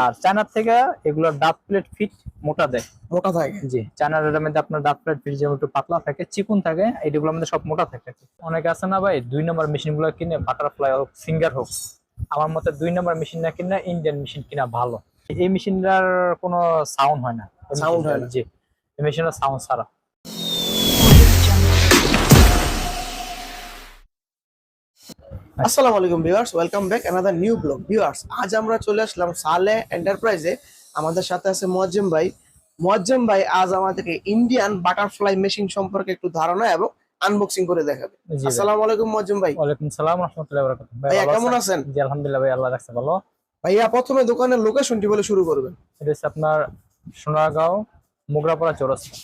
আর চায়নার থেকে এগুলোর ডাব প্লেট ফিট মোটা দেয়। মোটা থাকে? জি চায়নার এটার মধ্যে আপনার ডাব প্লেট ফিট যেমন একটু পাতলা থাকে চিকুন থাকে এইগুলোর মধ্যে সব মোটা থাকে। অনেকে আছে না ভাই দুই নম্বর মেশিনগুলো কিনে বাটারফ্লাই হোক সিঙ্গার হোক আমার মতে দুই নম্বর মেশিন না কিনা ইন্ডিয়ান মেশিন কিনা ভালো। এই মেশিনটার কোনো সাউন্ড হয় না। Sound হয় না। জি এই মেশিনের সাউন্ড ছাড়া। আসসালামু আলাইকুম viewers welcome back another new blog viewers আজ আমরা চলে আসলাম সালে এন্টারপ্রাইজে আমাদের সাথে আছে মোয়াজ্জেম ভাই। মোয়াজ্জেম ভাই আজ আমাদেরকে ইন্ডিয়ান বাটারফ্লাই মেশিন সম্পর্কে একটু ধারণা এবং আনবক্সিং করে দেখাবে। আসসালামু আলাইকুম মোয়াজ্জেম ভাই। ওয়ালাইকুম সালাম রহমতুল্লাহ বরকাত ভাইয়া কেমন আছেন? জি আলহামদুলিল্লাহ ভাই আল্লাহ রাখছে ভালো। ভাইয়া প্রথমে দোকানের লোকেশনটি বলে শুরু করবেন। এটা হচ্ছে আপনার সোনারগাঁও মোগরাপাড়া চৌরাস্তা।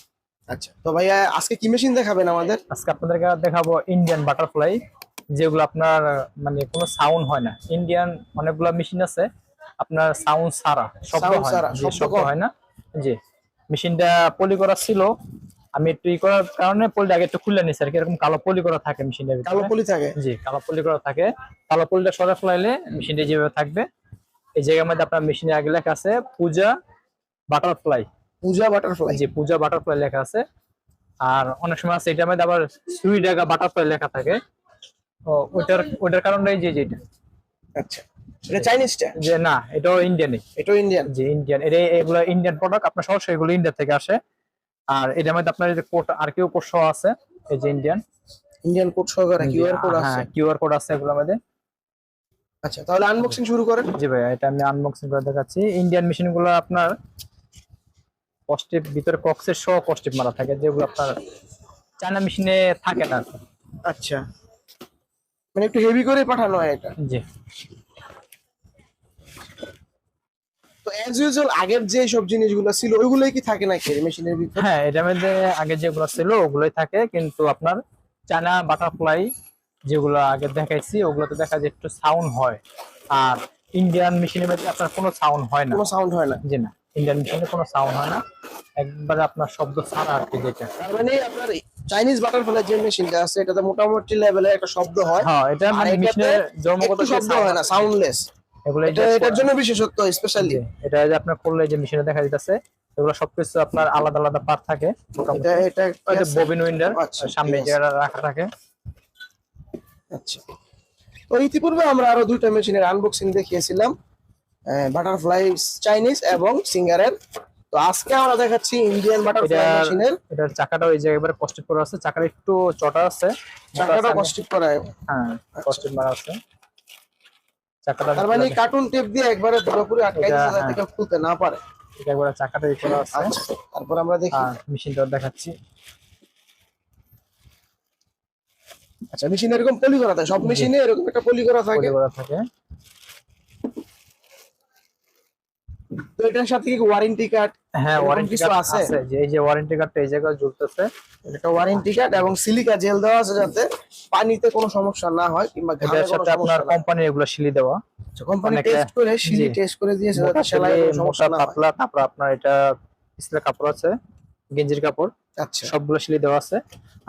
আচ্ছা তো ভাইয়া আজকে কি মেশিন দেখাবেন আমাদের? আজকে আপনাদেরকে দেখাবো ইন্ডিয়ান বাটারফ্লাই যেগুলো আপনার মানে কোনো সাউন্ড হয় না। ইন্ডিয়ান অনেকগুলো মেশিন আছে আপনার সাউন্ড ছাড়া শব্দ হয় না। জি, শব্দ হয় না। জি মেশিনটা পলি করা ছিল আমি একটু ই করার কারণে পলিটা আগে একটু খুলে নিছি আর কি এরকম কালো পলি করা থাকে মেশিনটার কালো পলি থাকে। জি কালো পলি করা থাকে। কালো পলিটা সরে ফেলাইলে মেশিনটা যেভাবে থাকবে এই জায়গার মধ্যে আপনার মেশিনে আগে লেখা আছে পূজা বাটারফ্লাই পূজা বাটারফ্লাই যে পূজা বাটারফ্লাই লেখা আছে। আর অনেক সময় আছে এটার মধ্যে আবার সুইডাগা বাটারফ্লাই লেখা থাকে। ও ওইটার ওইটার কারণে যে যেটা। আচ্ছা এটা চাইনিজটা? যে না এটাও ইন্ডিয়ানই এটাও ইন্ডিয়ান যে ইন্ডিয়ান এটা এগুলো ইন্ডিয়ান প্রোডাক্ট আপনার সরাসরি এগুলো ইন্ডিয়া থেকে আসে। আর এটার মধ্যে আপনার যে কোড আর কেউ কোড সহ আছে? এই যে Indian Indian code QR code আছে হ্যাঁ কিউআর কোড আছে এগুলোর মধ্যে। আচ্ছা তাহলে আনবক্সিং শুরু করেন। জি ভাই এটা আমি আনবক্সিং করে দেখাচ্ছি। ইন্ডিয়ান মেশিনগুলো আপনার কস্টিপ ভিতরে কক্সের সহ কস্টিপ মারা থাকে যেগুলো আপনার চায়না মেশিনে থাকে না। আচ্ছা। মানে একটু হেভি করে পাঠানো হয় এটা। জি। তো অ্যাজ ইউজুয়াল আগের যে সব জিনিসগুলো ছিল ওইগুলোই কি থাকে নাকি মেশিনের ভিতর? হ্যাঁ এটার মধ্যে আগে যেগুলো ছিল ওগুলোই থাকে। কিন্তু আপনার চায়না বাটারফ্লাই যেগুলো আগে দেখাইছি ওগুলোতে দেখা যায় একটু সাউন্ড হয়। আর ইন্ডিয়ান মেশিনের মধ্যে আপনার কোনো সাউন্ড হয় না। কোনো সাউন্ড হয় না। জি না ইন্ডিয়ান মেশিনে কোনো সাউন্ড হয় না। একবারে আপনার শব্দ ছাড়া আর কি যেটা। মানে আপনার চাইনিজ বাটারফ্লাই যে মেশিনটা আছে এটাতে মোটামুটি লেভেলে একটা শব্দ হয়। হ্যাঁ এটা মানে মেশিনের জন্মগত শব্দ হয় না সাউন্ডলেস এগুলো এটা এটার জন্য বিশেষত্ব স্পেশালি এটা যে আপনার করলে যে মেশিনে দেখা যাচ্ছে এগুলো সবকিছু আপনার আলাদা আলাদা পার্ট থাকে। এটা এটা ওই ববিন উইন্ডার সামনে যেটা রাখা থাকে। আচ্ছা। তো ইতিপূর্বে আমরা আরও দুইটা মেশিনের আনবক্সিং দেখিয়েছিলাম বাটারফ্লাই চাইনিজ এবং সিঙ্গারের তো আজকে আমরা দেখাচ্ছি ইন্ডিয়ান বাটারফ্লাই মেশিনের এটার চাকাটা ওই জায়গায় এবারে কষ্ট করে আছে। চাকাটা একটু চটা আছে। চাকাটা সামনে- কষ্ট করায়। হ্যাঁ কষ্ট মারা আছে। চাকাটা তার মানে কার্টুন টেপ দিয়ে একবারে পুরোপুরি আটকাই দিয়েছে যাতে হ্যাঁ। কেউ খুলতে না পারে। এটা একবারে চাকাটা ই করা আছে। আচ্ছা তারপর আমরা দেখি। মেশিনটা দেখাচ্ছি। আচ্ছা মেশিন এরকম পলি করা থাকে সব মেশিনে এরকম একটা পলি করা থাকে। পলি করা থাকে। এটার সাথে কি ওয়ারেন্টি কার্ড হ্যাঁ ওয়ারেন্টি কার্ড আছে? যে এই যে ওয়ারেন্টি কার্ডটা এই জায়গায় ঝুলতেছে। এটা ওয়ারেন্টি কার্ড এবং সিলিকা জেল দেওয়া আছে যাতে পানিতে কোনো সমস্যা না হয় কিংবা ঘামের সাথে আপনার কোম্পানি এগুলো সিলি দেওয়া। কোম্পানি টেস্ট করে সিলি টেস্ট করে দিয়েছে যাতে সেলাই সিলি, সমস্যা না হয়। তারপর আপনার এটা স্টিলের কাপড় আছে। গেঞ্জির কাপড় আচ্ছা। সবগুলো সিলি দেওয়া আছে।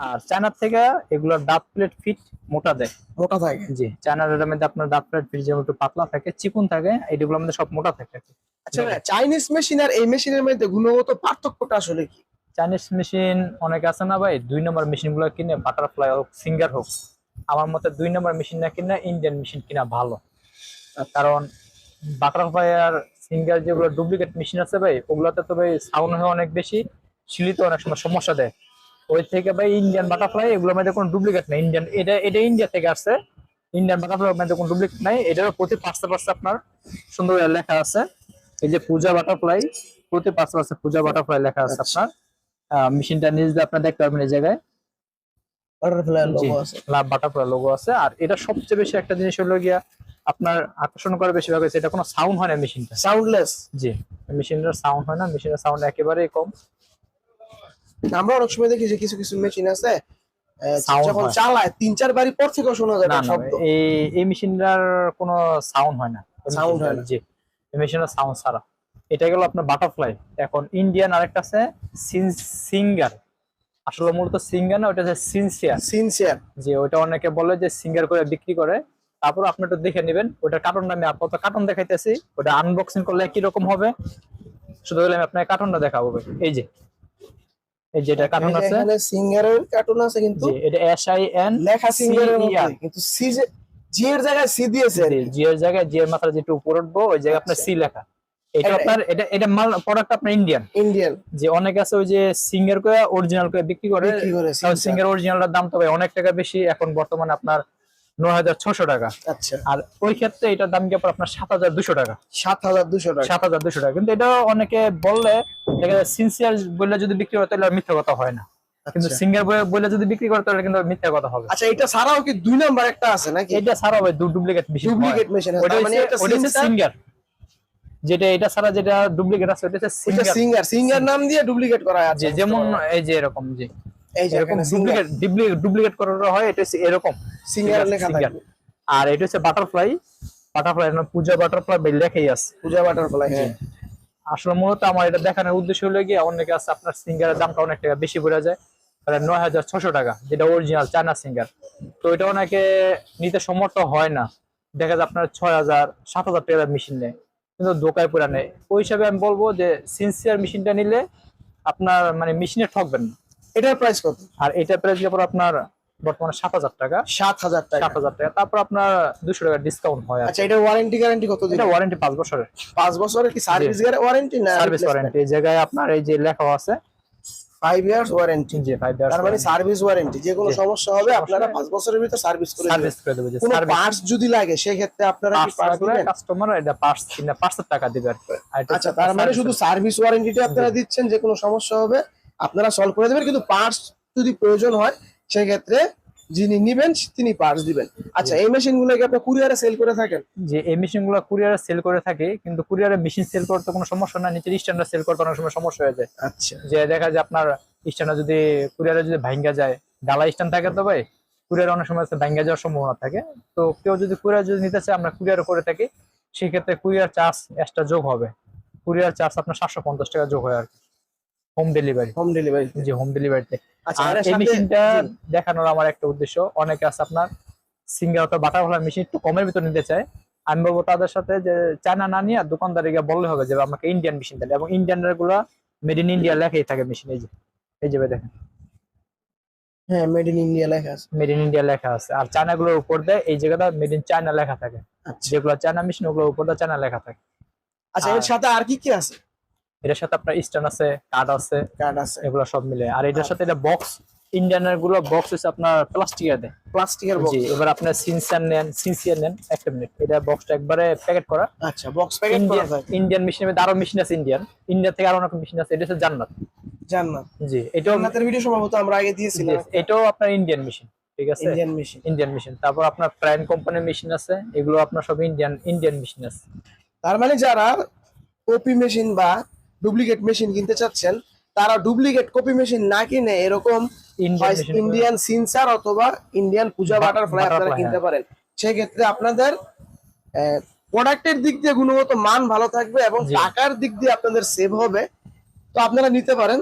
আর চায়নার থেকে এগুলো ডাব প্লেট ফিট মোটা দেয়। মোটা থাকে? জি চায়নার এটার মধ্যে আপনার ডাব প্লেট ফিট যেমন একটু পাতলা থাকে চিকুন থাকে এইগুলোর মধ্যে সব মোটা থাকে আচ্ছা চাইনিজ মেশিন আর এই মেশিনের মধ্যে গুণগত পার্থক্যটা আসলে কি? চাইনিজ মেশিন অনেক আছে না ভাই দুই নম্বর মেশিনগুলো কিনে বাটারফ্লাই হোক সিঙ্গার হোক আমার মতে দুই নম্বর মেশিন না কিনা ইন্ডিয়ান মেশিন কিনা ভালো। কারণ বাটারফ্লাই আর সিঙ্গার যেগুলো ডুপ্লিকেট মেশিন আছে ভাই ওগুলোতে তো ভাই সাউন্ড হয় অনেক বেশি সিলিতে অনেক সময় সমস্যা দেয়। ওই থেকে ভাই ইন্ডিয়ান বাটারফ্লাই এগুলোর মধ্যে কোনো ডুপ্লিকেট নেই। ইন্ডিয়ান এটা এটা ইন্ডিয়া থেকে আসছে। ইন্ডিয়ান বাটারফ্লাই মধ্যে কোনো ডুপ্লিকেট নাই। এটার প্রতি পাঁচটা পাঁচটা আপনার সুন্দর লেখা আছে। এই যে পূজা বাটারফ্লাই প্রতি পাঁচটা পাঁচটা পূজা বাটারফ্লাই লেখা আছে আচ্ছা। আপনার। মেশিনটা নিজ দিয়ে আপনার দেখতে পারবেন এই জায়গায়। বাটারফ্লাই লোগো আছে। আর এটা সবচেয়ে বেশি একটা জিনিস হলো গিয়া আপনার আকর্ষণ করে বেশিরভাগ এটা কোনো সাউন্ড হয় না মেশিনটা সাউন্ডলেস জি মেশিনের সাউন্ড হয় না। মেশিনের সাউন্ড একেবারেই কম। আমরা অনেক সময় দেখি যে কিছু কিছু মেশিন আছে যখন চালায় তিন চার বাড়ি পর থেকেও শোনা যায় না শব্দ। এই মেশিনটার কোনো সাউন্ড হয় না। Sound হয় না। জি। এই মেশিনের সাউন্ড ছাড়া। এটা গেল আপনার বাটারফ্লাই এখন ইন্ডিয়ান আরেকটা আছে সিঙ্গার আসলে মূলত সিঙ্গার না ওটা হচ্ছে সিনসিয়ার সিনসিয়ার যে ওটা অনেকে বলে যে সিঙ্গার করে বিক্রি করে। তারপর আপনি একটু দেখে নেবেন ওটার কার্টনটা আমি আপাতত কার্টন দেখাইতেছি। ওটা আনবক্সিং করলে কি রকম হবে। শুধু আমি আপনাকে কার্টনটা দেখাবো এই যে। এই যে এটা আছে। এখানে সিঙ্গারের কার্টুন আছে কিন্তু। এটা এস আই এন লেখা সিঙ্গারের মধ্যে কিন্তু সি জি এর জায়গায় সি দিয়েছে। জি এর জায়গায় জি এর মাথার যেটা উপর উঠবো ওই জায়গায় আপনার সি লেখা। এটা আপনার এটা এটা মাল প্রোডাক্ট আপনার ইন্ডিয়ান ইন্ডিয়ান যে অনেক আছে ওই যে সিঙ্গার করে অরিজিনাল করে। বিক্রি করে সিঙ্গার। অরিজিনালের দাম তো ভাই অনেক টাকা বেশি। এখন বর্তমানে আপনার নয় হাজার ছশো টাকা। আচ্ছা। আর ওই ক্ষেত্রে এটার দাম আপনার সাত হাজার দুশো টাকা। সাত হাজার দুশো টাকা। সাত হাজার দুশো টাকা। কিন্তু এটা অনেকে বললে সিনসিয়ার বলে যদি বিক্রি করে তাহলে মিথ্যা কথা হয় না। কিন্তু আচ্ছা। সিঙ্গার বলে যদি বিক্রি করে তাহলে কিন্তু মিথ্যা কথা হবে আচ্ছা এটা ছাড়াও কি দুই নাম্বার একটা আছে নাকি? এটা ছাড়া ভাই দু ডুপ্লিকেট মেশিন ডুপ্লিকেট মেশিন মানে এটা সিঙ্গার যেটা এটা ছাড়া যেটা ডুপ্লিকেট আছে ওটা এটা সিঙ্গার সিঙ্গার সিঙ্গার নাম দিয়ে ডুপ্লিকেট করা আছে। যেমন এই যে এরকম যে এই যে এরকম সিঙ্গার ডুপ্লিকেট ডুপ্লিকেট করানো হয় এটা এরকম সিঙ্গার লেখা সিঙ্গার। আর এটা হচ্ছে বাটারফ্লাই বাটারফ্লাই পূজা বাটারফ্লাই লেখাই আছে। পূজা বাটারফ্লাই হ্যাঁ। আসলে মূলত আমার এটা দেখানোর উদ্দেশ্য হলো গিয়ে অনেকে আছে আপনার সিঙ্গারের দামটা অনেক টাকা বেশি পড়ে যায় প্রায় নয় হাজার ছশো টাকা যেটা অরিজিনাল চায়না সিঙ্গার তো এটা অনেকে নিতে সমর্থ হয় না। দেখা যায় আপনার ছয় হাজার সাত হাজার টাকার মেশিন নেয় কিন্তু দোকায় পুরা নেয়। ওই হিসাবে আমি বলব যে সিনসিয়ার মেশিনটা নিলে আপনার মানে মেশিনে ঠকবেন না। এটার প্রাইস কত? আর এটা প্রাইস পর আপনার বর্তমানে সাত হাজার টাকা। সাত হাজার টাকা। সাত হাজার টাকা। তারপর আপনার দুশো টাকা ডিসকাউন্ট হয় আচ্ছা এটার ওয়ারেন্টি গ্যারান্টি কত দিন এটা ওয়ারেন্টি পাঁচ বছরের। পাঁচ বছরের কি সার্ভিস ওয়ারেন্টি না সার্ভিস ওয়ারেন্টি এই জায়গায় আপনার এই যে লেখা আছে। ফাইভ ইয়ার্স ওয়ারেন্টি জি ফাইভ তার মানে সার্ভিস ওয়ারেন্টি যে কোনো সমস্যা হবে আপনারা। পাঁচ বছরের ভিতর সার্ভিস করে সার্ভিস করে দেবে যে কোনো পার্টস যদি লাগে সেক্ষেত্রে আপনারা কি পার্টস দিবেন? কাস্টমার এটা পার্টস কিনা পার্টসের টাকা দিবে আর এটা আচ্ছা তার মানে শুধু সার্ভিস ওয়ারেন্টিটা আপনারা দিচ্ছেন যে কোনো সমস্যা হবে আপনারা সলভ করে দেবেন কিন্তু পার্টস যদি প্রয়োজন হয় সেক্ষেত্রে যিনি নিবেন তিনি পার্টস দিবেন। আচ্ছা এই মেশিন গুলোকে আপনি কুরিয়ারে সেল করে থাকেন? যে এই মেশিনগুলো কুরিয়ারে সেল করে থাকে কিন্তু কুরিয়ারে মেশিন সেল করতে কোনো সমস্যা না নিচের স্ট্যান্ডার্ড সেল করতে অনেক সময় সমস্যা হয়ে যায়। আচ্ছা। যে দেখা যায় আপনার স্ট্যান্ডার্ড যদি কুরিয়ারে যদি ভাঙ্গা যায় ডালা স্ট্যান্ড থাকে তো ভাই কুরিয়ারে অনেক সময় ভাঙ্গা যাওয়ার সম্ভাবনা থাকে। তো কেউ যদি কুরিয়ার যদি নিতে চায় আমরা কুরিয়ার করে থাকি সেক্ষেত্রে কুরিয়ার চার্জ এক্সট্রা যোগ হবে। কুরিয়ার চার্জ আপনার সাতশো পঞ্চাশ টাকা যোগ হয় আর কি। হোম ডেলিভারি হোম ডেলিভারি যে হোম ডেলিভারিতে আচ্ছা আর এই মেশিনটা দেখানোর আমার একটা উদ্দেশ্য। অনেকে আছে আপনার সিঙ্গেল অথবা বাটারফ্লাই মেশিন একটু কমের ভিতর নিতে চায়। আমি বলব তাদের সাথে যে চায়না না নিয়ে দোকানদারে গিয়ে বললে হবে যে আমাকে ইন্ডিয়ান মেশিন দেন। এবং ইন্ডিয়ানগুলা মেড ইন ইন্ডিয়া লেখাই থাকে মেশিন এই যে। এই যে দেখেন। হ্যাঁ মেড ইন ইন্ডিয়া লেখা আছে। মেড ইন ইন্ডিয়া লেখা আছে। আর চায়না গুলোর উপর দেয় এই জায়গাটা মেড ইন চায়না লেখা থাকে। আচ্ছা। যেগুলো চায়না মেশিন ওগুলোর উপর দেয় চায়না লেখা থাকে। আচ্ছা এর সাথে আর কি কি আছে? এটার সাথে আপনার স্ট্যান্ড আছে কার্ড আছে কার্ড আছে। এগুলো সব মিলে। আর এটার সাথে এটা বক্স ইন্ডিয়ানেরগুলো বক্স হচ্ছে আপনার প্লাস্টিকের দেয়। প্লাস্টিকের বক্স এবার আপনার সিনসিয়ার নেন সিনসিয়ার নেন একটা মিনিট এটা বক্সটা একবারে প্যাকেট করা। আচ্ছা বক্স প্যাকেট করা ইন্ডিয়ান মেশিনের মধ্যে আরও মেশিন আছে ইন্ডিয়ান ইন্ডিয়া থেকে আরও অনেক মেশিন আছে এটা হচ্ছে জান্নাত। জান্নাত। জি এটাও জান্নাতের ভিডিও সম্ভবত আমরা আগে দিয়েছিলাম। এটাও আপনার ইন্ডিয়ান মেশিন ঠিক আছে? ইন্ডিয়ান মেশিন ইন্ডিয়ান মেশিন তারপর আপনার প্রাইম কোম্পানির মেশিন আছে এগুলো আপনার সব ইন্ডিয়ান ইন্ডিয়ান মেশিন আছে। তার মানে যারা কপি মেশিন বা ডুপ্লিকেট মেশিন কিনতে চাচ্ছেন তারা ডুপ্লিকেট কপি মেশিন না কিনে এরকম ইন্ডিয়ান সিনসার অথবা ইন্ডিয়ান পূজা বাটারফ্লাই আপনারা কিনতে পারেন। সেক্ষেত্রে আপনাদের প্রোডাক্টের দিক দিয়ে গুণগত মান ভালো থাকবে এবং টাকার দিক দিয়ে আপনাদের সেভ হবে। তো আপনারা নিতে পারেন।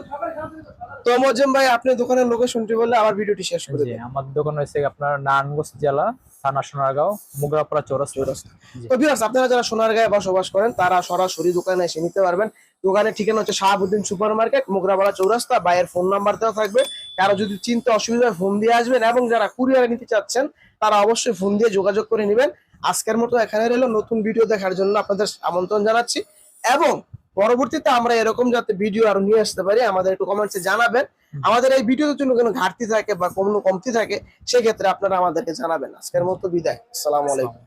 তো মজেম ভাই আপনি দোকানের লোকেশনটি বললে? আমার ভিডিওটি শেষ করে দিন। আমার দোকান হচ্ছে আপনার নারায়ণগঞ্জ জেলা থানা সোনারগাঁও মুগরাপাড়া চৌরাস্তা। তো ভিউয়ার্স আপনারা যারা সোনারগাঁয়ে বসবাস করেন তারা সরাসরি দোকানে এসে নিতে পারবেন। দোকানের ঠিকানা হচ্ছে শাহাবুদ্দিন সুপার মার্কেট মোগরাপাড়া চৌরাস্তা, বাইয়ের ফোন নাম্বার দেওয়া থাকবে। কারও যদি চিন্তা অসুবিধা ফোন দিয়ে আসবেন এবং যারা কুরিয়ারে নিতে চাচ্ছেন, তারা অবশ্যই ফোন দিয়ে যোগাযোগ করে নেবেন। আজকের মতো এখানে রইল। নতুন ভিডিও দেখার জন্য আপনাদের আমন্ত্রণ জানাচ্ছি। এবং পরবর্তীতে আমরা এরকম যাতে ভিডিও আরও নিয়ে আসতে পারি, আমাদের একটু কমেন্টসে জানাবেন। আমাদের এই ভিডিওর জন্য কোনো ঘাটতি থাকে বা কোনো কমতি থাকে, সেক্ষেত্রে আপনারা আমাদেরকে জানাবেন। আজকের মতো বিদায়। আসসালামু আলাইকুম।